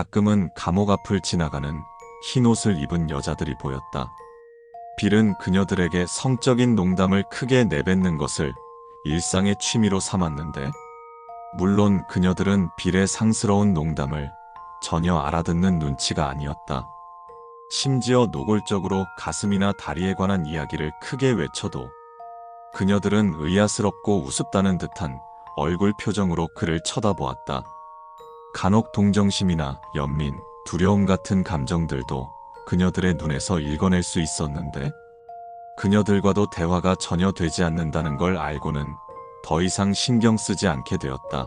가끔은 감옥 앞을 지나가는 흰 옷을 입은 여자들이 보였다. 빌은 그녀들에게 성적인 농담을 크게 내뱉는 것을 일상의 취미로 삼았는데, 물론 그녀들은 빌의 상스러운 농담을 전혀 알아듣는 눈치가 아니었다. 심지어 노골적으로 가슴이나 다리에 관한 이야기를 크게 외쳐도 그녀들은 의아스럽고 우습다는 듯한 얼굴 표정으로 그를 쳐다보았다. 간혹 동정심이나 연민, 두려움 같은 감정들도 그녀들의 눈에서 읽어낼 수 있었는데 그녀들과도 대화가 전혀 되지 않는다는 걸 알고는 더 이상 신경 쓰지 않게 되었다.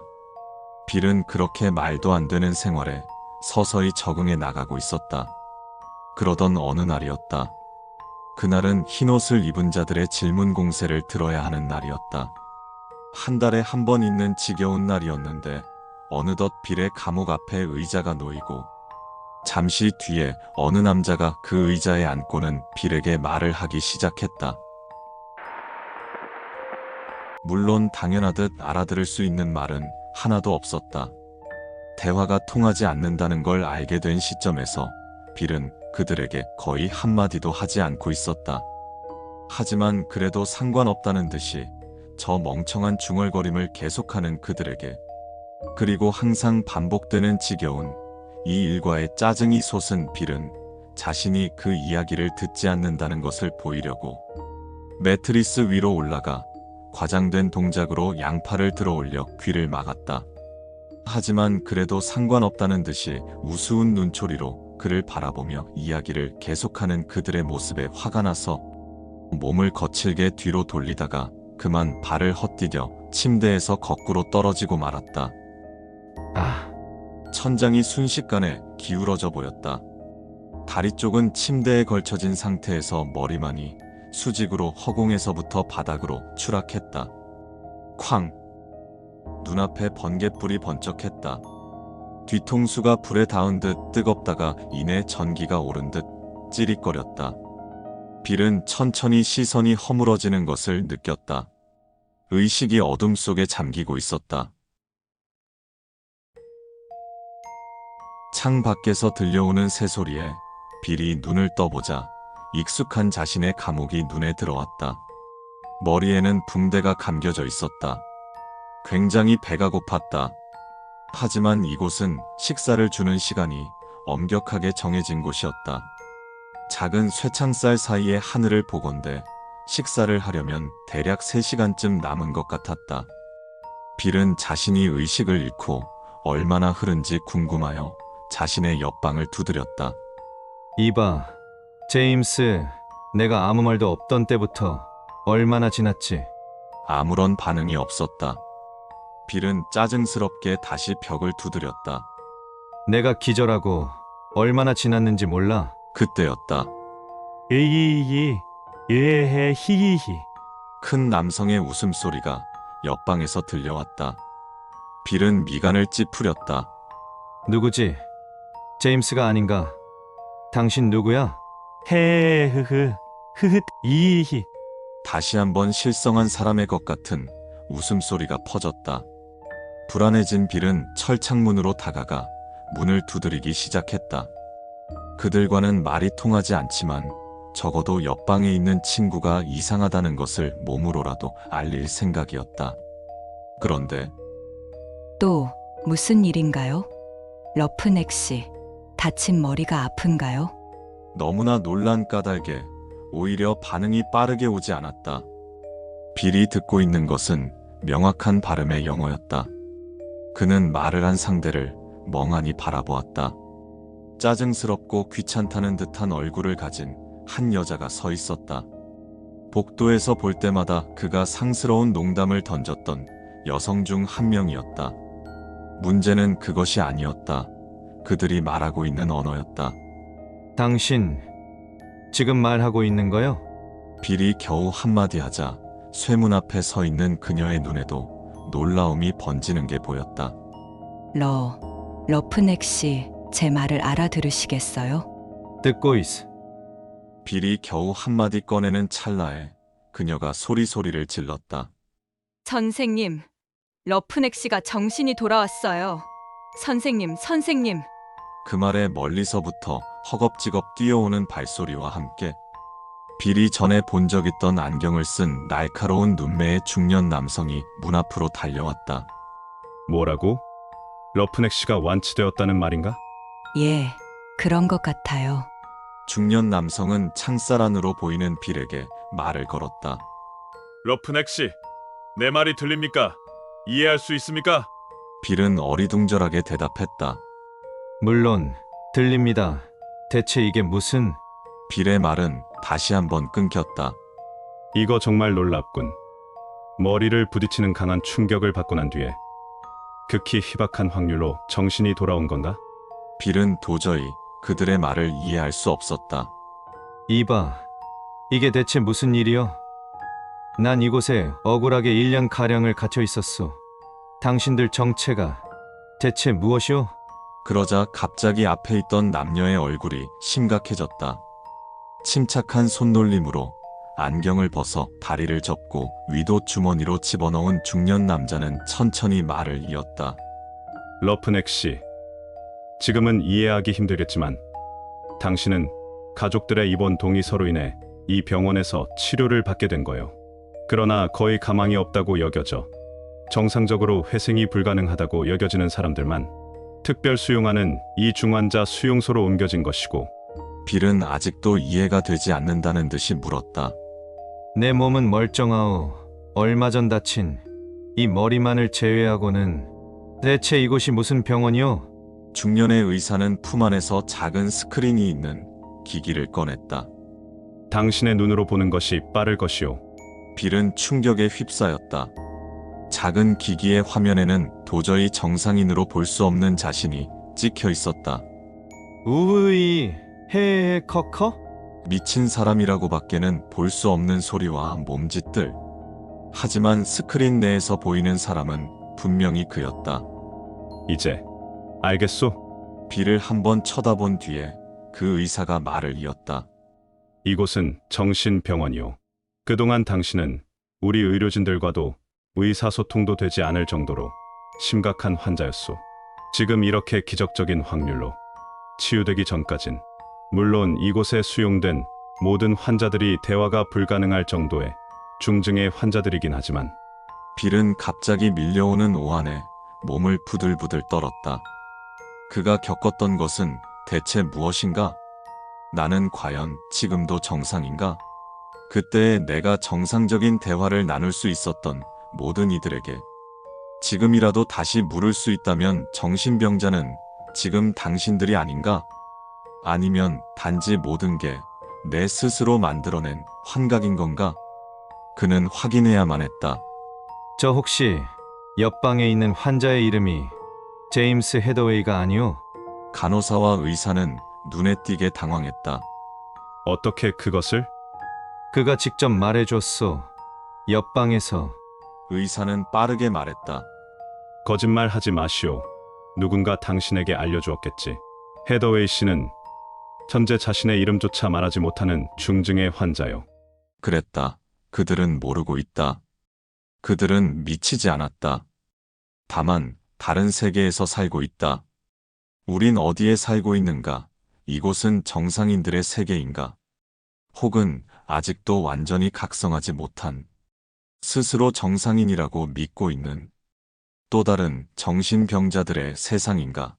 빌은 그렇게 말도 안 되는 생활에 서서히 적응해 나가고 있었다. 그러던 어느 날이었다. 그날은 흰옷을 입은 자들의 질문 공세를 들어야 하는 날이었다. 한 달에 한 번 있는 지겨운 날이었는데 어느덧 빌의 감옥 앞에 의자가 놓이고 잠시 뒤에 어느 남자가 그 의자에 앉고는 빌에게 말을 하기 시작했다. 물론 당연하듯 알아들을 수 있는 말은 하나도 없었다. 대화가 통하지 않는다는 걸 알게 된 시점에서 빌은 그들에게 거의 한마디도 하지 않고 있었다. 하지만 그래도 상관없다는 듯이 저 멍청한 중얼거림을 계속하는 그들에게 그리고 항상 반복되는 지겨운 이 일과의 짜증이 솟은 빌은 자신이 그 이야기를 듣지 않는다는 것을 보이려고 매트리스 위로 올라가 과장된 동작으로 양팔을 들어 올려 귀를 막았다. 하지만 그래도 상관없다는 듯이 우스운 눈초리로 그를 바라보며 이야기를 계속하는 그들의 모습에 화가 나서 몸을 거칠게 뒤로 돌리다가 그만 발을 헛디뎌 침대에서 거꾸로 떨어지고 말았다. 아, 천장이 순식간에 기울어져 보였다. 다리 쪽은 침대에 걸쳐진 상태에서 머리만이 수직으로 허공에서부터 바닥으로 추락했다. 쾅! 눈앞에 번갯불이 번쩍했다. 뒤통수가 불에 닿은 듯 뜨겁다가 이내 전기가 오른 듯 찌릿거렸다. 빌은 천천히 시선이 허물어지는 것을 느꼈다. 의식이 어둠 속에 잠기고 있었다. 창 밖에서 들려오는 새소리에 빌이 눈을 떠보자 익숙한 자신의 감옥이 눈에 들어왔다. 머리에는 붕대가 감겨져 있었다. 굉장히 배가 고팠다. 하지만 이곳은 식사를 주는 시간이 엄격하게 정해진 곳이었다. 작은 쇠창살 사이의 하늘을 보건대 식사를 하려면 대략 3시간쯤 남은 것 같았다. 빌은 자신이 의식을 잃고 얼마나 흐른지 궁금하여 자신의 옆방을 두드렸다. 이봐, 제임스, 내가 아무 말도 없던 때부터 얼마나 지났지? 아무런 반응이 없었다. 빌은 짜증스럽게 다시 벽을 두드렸다. 내가 기절하고 얼마나 지났는지 몰라? 그때였다. 이이이, 예해 히히히. 큰 남성의 웃음소리가 옆방에서 들려왔다. 빌은 미간을 찌푸렸다. 누구지? 제임스가 아닌가? 당신 누구야? 헤흐흐, 흐흐, 이히. 다시 한번 실성한 사람의 것 같은 웃음소리가 퍼졌다. 불안해진 빌은 철창문으로 다가가 문을 두드리기 시작했다. 그들과는 말이 통하지 않지만 적어도 옆방에 있는 친구가 이상하다는 것을 몸으로라도 알릴 생각이었다. 그런데 또 무슨 일인가요? 러프넥 씨, 다친 머리가 아픈가요? 너무나 놀란 까닭에 오히려 반응이 빠르게 오지 않았다. 빌이 듣고 있는 것은 명확한 발음의 영어였다. 그는 말을 한 상대를 멍하니 바라보았다. 짜증스럽고 귀찮다는 듯한 얼굴을 가진 한 여자가 서 있었다. 복도에서 볼 때마다 그가 상스러운 농담을 던졌던 여성 중 한 명이었다. 문제는 그것이 아니었다. 그들이 말하고 있는 언어였다. 당신, 지금 말하고 있는 거요? 빌이 겨우 한마디 하자 쇠문 앞에 서 있는 그녀의 눈에도 놀라움이 번지는 게 보였다. 러, 러프넥 씨, 제 말을 알아들으시겠어요? 듣고 있어. 빌이 겨우 한마디 꺼내는 찰나에 그녀가 소리소리를 질렀다. 선생님, 러프넥 씨가 정신이 돌아왔어요. 선생님, 선생님, 그 말에 멀리서부터 허겁지겁 뛰어오는 발소리와 함께 빌이 전에 본 적 있던 안경을 쓴 날카로운 눈매의 중년 남성이 문 앞으로 달려왔다. 뭐라고? 러프넥 씨가 완치되었다는 말인가? 예, 그런 것 같아요. 중년 남성은 창살 안으로 보이는 빌에게 말을 걸었다. 러프넥 씨, 내 말이 들립니까? 이해할 수 있습니까? 빌은 어리둥절하게 대답했다. 물론 들립니다. 대체 이게 무슨 빌의 말은 다시 한번 끊겼다. 이거 정말 놀랍군. 머리를 부딪히는 강한 충격을 받고 난 뒤에 극히 희박한 확률로 정신이 돌아온 건가? 빌은 도저히 그들의 말을 이해할 수 없었다. 이봐. 이게 대체 무슨 일이여? 난 이곳에 억울하게 1년 가량을 갇혀 있었소. 당신들 정체가 대체 무엇이오? 그러자 갑자기 앞에 있던 남녀의 얼굴이 심각해졌다. 침착한 손놀림으로 안경을 벗어 다리를 접고 위도 주머니로 집어넣은 중년 남자는 천천히 말을 이었다. 러프넥 씨, 지금은 이해하기 힘들겠지만 당신은 가족들의 입원 동의서로 인해 이 병원에서 치료를 받게 된 거요. 그러나 거의 가망이 없다고 여겨져 정상적으로 회생이 불가능하다고 여겨지는 사람들만 특별 수용하는 이 중환자 수용소로 옮겨진 것이고 빌은 아직도 이해가 되지 않는다는 듯이 물었다. 내 몸은 멀쩡하오. 얼마 전 다친 이 머리만을 제외하고는 대체 이곳이 무슨 병원이오? 중년의 의사는 품 안에서 작은 스크린이 있는 기기를 꺼냈다. 당신의 눈으로 보는 것이 빠를 것이오. 빌은 충격에 휩싸였다. 작은 기기의 화면에는 도저히 정상인으로 볼 수 없는 자신이 찍혀 있었다. 우이 헤헤 커커? 미친 사람이라고 밖에는 볼 수 없는 소리와 몸짓들. 하지만 스크린 내에서 보이는 사람은 분명히 그였다. 이제 알겠소? 빌을 한번 쳐다본 뒤에 그 의사가 말을 이었다. 이곳은 정신병원이오. 그동안 당신은 우리 의료진들과도 의사소통도 되지 않을 정도로 심각한 환자였소. 지금 이렇게 기적적인 확률로 치유되기 전까진 물론 이곳에 수용된 모든 환자들이 대화가 불가능할 정도의 중증의 환자들이긴 하지만 빌은 갑자기 밀려오는 오한에 몸을 부들부들 떨었다. 그가 겪었던 것은 대체 무엇인가? 나는 과연 지금도 정상인가? 그때 내가 정상적인 대화를 나눌 수 있었던 모든 이들에게 지금이라도 다시 물을 수 있다면 정신병자는 지금 당신들이 아닌가? 아니면 단지 모든 게 내 스스로 만들어낸 환각인 건가? 그는 확인해야만 했다. 저 혹시 옆방에 있는 환자의 이름이 제임스 헤더웨이가 아니오? 간호사와 의사는 눈에 띄게 당황했다. 어떻게 그것을 그가 직접 말해줬소. 옆방에서 의사는 빠르게 말했다. 거짓말 하지 마시오. 누군가 당신에게 알려주었겠지. 헤더웨이 씨는 현재 자신의 이름조차 말하지 못하는 중증의 환자요. 그랬다. 그들은 모르고 있다. 그들은 미치지 않았다. 다만 다른 세계에서 살고 있다. 우린 어디에 살고 있는가? 이곳은 정상인들의 세계인가? 혹은 아직도 완전히 각성하지 못한 스스로 정상인이라고 믿고 있는 또 다른 정신병자들의 세상인가?